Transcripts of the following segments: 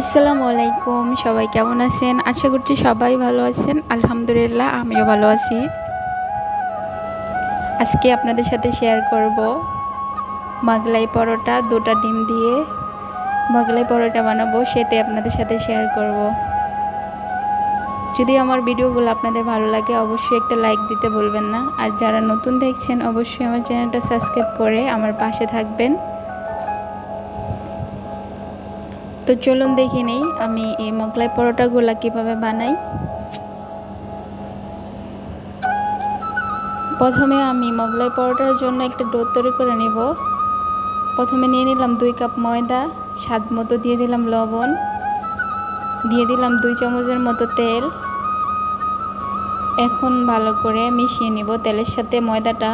আসসালামু আলাইকুম, সবাই কেমন আছেন? আশা করছি সবাই ভালো আছেন। আলহামদুলিল্লাহ, আমিও ভালো আছি। আজকে আপনাদের সাথে শেয়ার করব মাগলাই পরোটা, দুটা ডিম দিয়ে। মাগলাই পরোটা বানাবো, সেটাই আপনাদের সাথে শেয়ার করব। যদি আমার ভিডিওগুলো আপনাদের ভালো লাগে, অবশ্যই একটা লাইক দিতে বলবেন না। আর যারা নতুন দেখছেন, অবশ্যই আমার চ্যানেলটা সাবস্ক্রাইব করে আমার পাশে থাকবেন। তো চলুন দেখে নেই, আমি এই মোগলাই পরোটাগুলো কীভাবে বানাই। প্রথমে আমি মোগলাই পরোটার জন্য একটা ডো তৈরি করে নেব। প্রথমে নিয়ে নিলাম দুই কাপ ময়দা, স্বাদ মতো দিয়ে দিলাম লবণ, দিয়ে দিলাম দুই চামচের মতো তেল। এখন ভালো করে মিশিয়ে নিব তেলের সাথে ময়দাটা।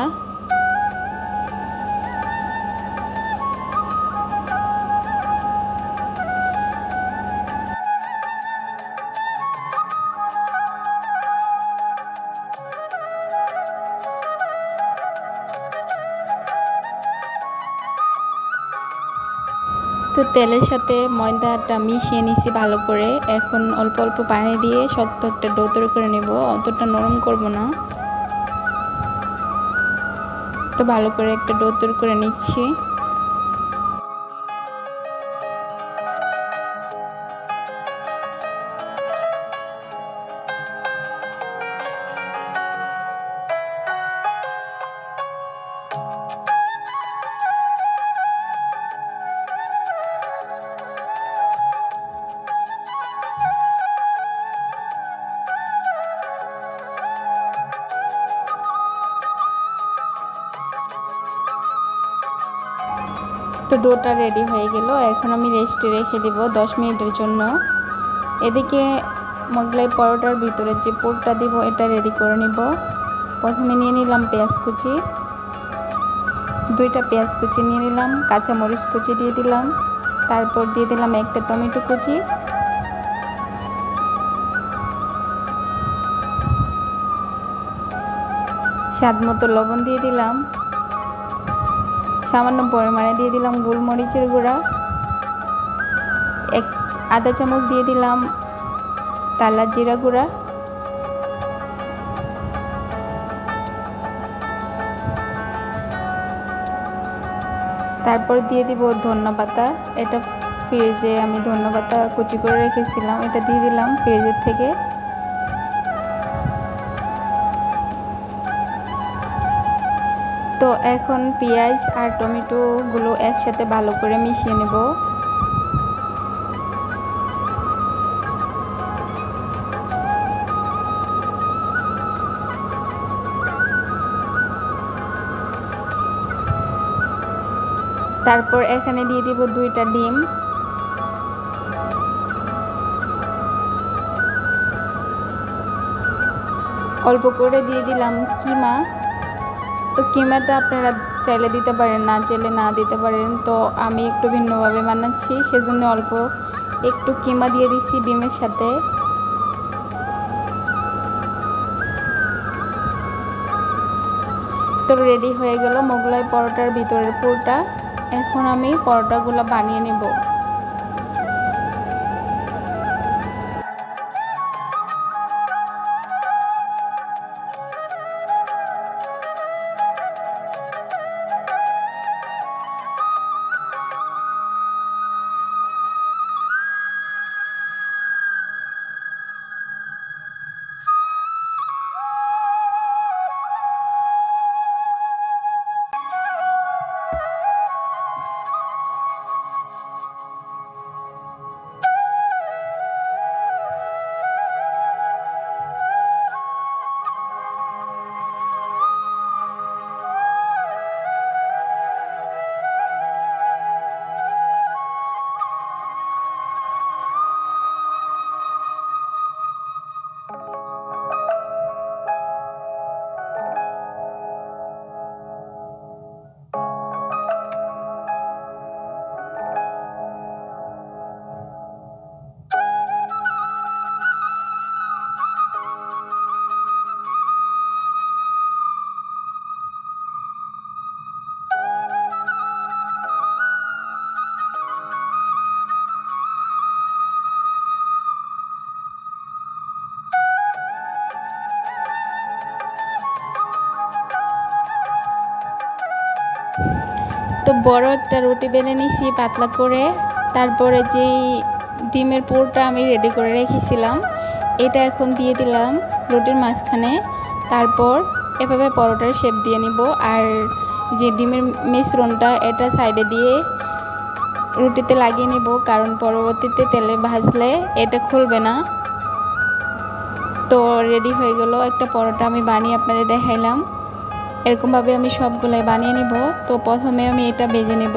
তো তেলের সাথে ময়দাটা মিশিয়ে নিছি ভালো করে। এখন অল্প অল্প পানি দিয়ে শক্ত একটা ডো তৈরি করে নেব। অতটা নরম করব না। তো ভালো করে একটা ডো তৈরি করে নিচ্ছি। তো ডোটা রেডি হয়ে গেল। এখন আমি রেস্টে রেখে দেব দশ মিনিটের জন্য। এদিকে মোগলাই পরোটার ভিতরে যে পোরটা দিব, এটা রেডি করে নিব। প্রথমে নিয়ে নিলাম পেঁয়াজ কুচি। দুইটা পেঁয়াজ কুচি নিয়ে নিলাম, কাঁচামরিচ কুচি দিয়ে দিলাম। তারপর দিয়ে দিলাম একটা টমেটো কুচি। স্বাদ মতো লবণ দিয়ে দিলাম। সামান্য পরিমাণে দিয়ে দিলাম গোলমরিচের গুঁড়া। এক আধা চামচ দিয়ে দিলাম টালা জিরা গুঁড়া। তারপর দিয়ে দিব ধন্যপাতা। এটা ফ্রিজে আমি ধন্যপাতা কুচি করে রেখেছিলাম, এটা দিয়ে দিলাম ফ্রিজের থেকে। তো এখন পেঁয়াজ আর টমেটোগুলো একসাথে ভালো করে মিশিয়ে নেব। তারপর এখানে দিয়ে দিব দুইটা ডিম। অল্প করে দিয়ে দিলাম কিমা। তো কিমাটা আপনারা চাইলে দিতে পারেন, না চাইলে না দিতে পারেন, তো আমি একটু ভিন্নভাবে বানাচ্ছি, সেজন্য অল্প একটু কিমা দিয়ে দিচ্ছি ডিমের সাথে। তো রেডি হয়ে গেল মোগলাই পরোটার ভিতরের পুরোটা। এখন আমি পরোটাগুলো বানিয়ে নেব। তো বড় একটা রুটি বেলে নিছি পাতলা করে। তারপরে যেই ডিমের পুরটা আমি রেডি করে রেখেছিলাম, এটা এখন দিয়ে দিলাম রুটির মাঝখানে। তারপর এভাবে পরোটার শেপ দিয়ে নিব আর যে ডিমের মিশ্রণটা এটা সাইডে দিয়ে রুটিতে লাগিয়ে নিব, কারণ পরবর্তীতে তেলে ভাজলে এটা খুলবে না। তো রেডি হয়ে গেল একটা পরোটা আমি বানিয়ে আপনাদের দেখাইলাম। এরকমভাবে আমি সবগুলাই বানিয়ে নেব। তো প্রথমে আমি এটা ভেজে নেব।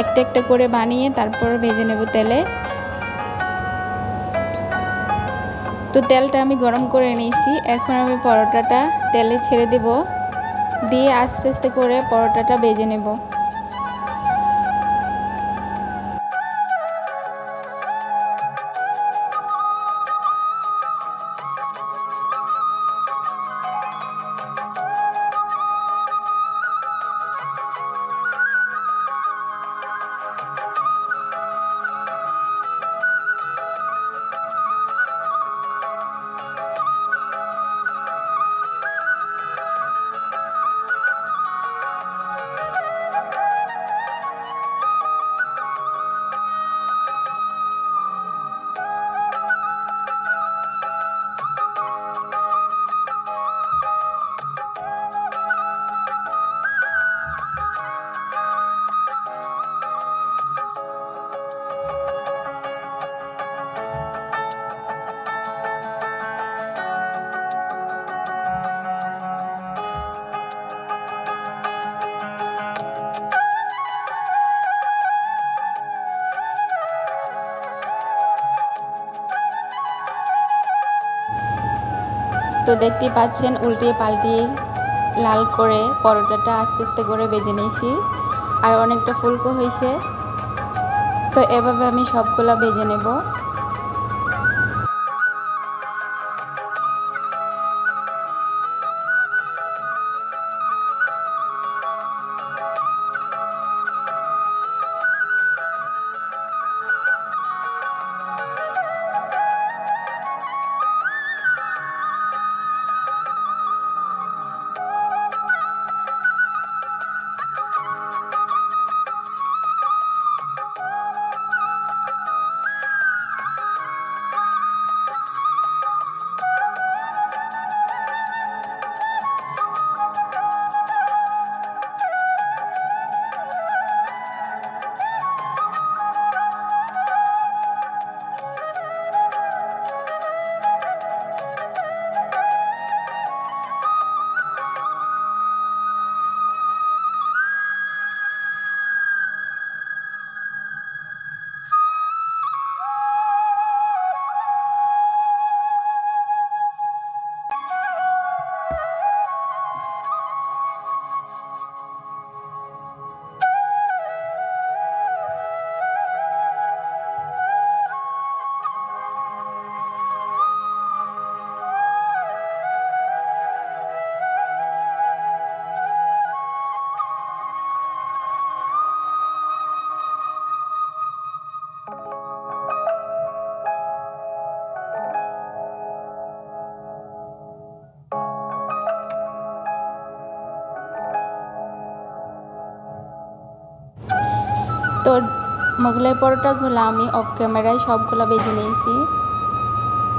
একটা একটা করে বানিয়ে তারপর ভেজে নেব তেলে। তো তেলটা আমি গরম করে নিয়েছি। এখন আমি পরোটাটা তেলে ছেড়ে দেব। দিয়ে আস্তে আস্তে করে পরোটাটা ভেজে নেব। তো দেখতে পাচ্ছেন উল্টিয়ে পাল্টিয়ে লাল করে পরোটাটা আস্তে আস্তে করে বেজে নিয়েছি। আর অনেকটা ফুলকো হয়েছে। তো এভাবে আমি সবগুলো বেজে নেব। মোগলাই পরোটাগুলো আমি অফ ক্যামেরায় সবগুলো বেজে নিয়েছি।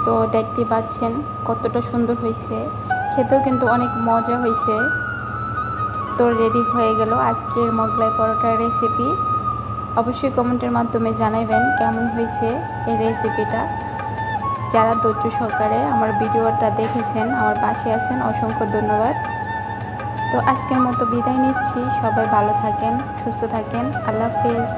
তো দেখতে পাচ্ছেন কতটা সুন্দর হয়েছে। খেতেও কিন্তু অনেক মজা হয়েছে। তো রেডি হয়ে গেল আজকের মোগলাই পরোটার রেসিপি অবশ্যই কমেন্টের মাধ্যমে জানাবেন কেমন হয়েছে এই রেসিপিটা যারা ধৈর্য সহকারে আমার ভিডিওটা দেখেছেন, আমার পাশে আছেন, অসংখ্য ধন্যবাদ। তো আজকের মতো বিদায় নিচ্ছি। সবাই ভালো থাকেন, সুস্থ থাকেন। আল্লাহ হাফেজ।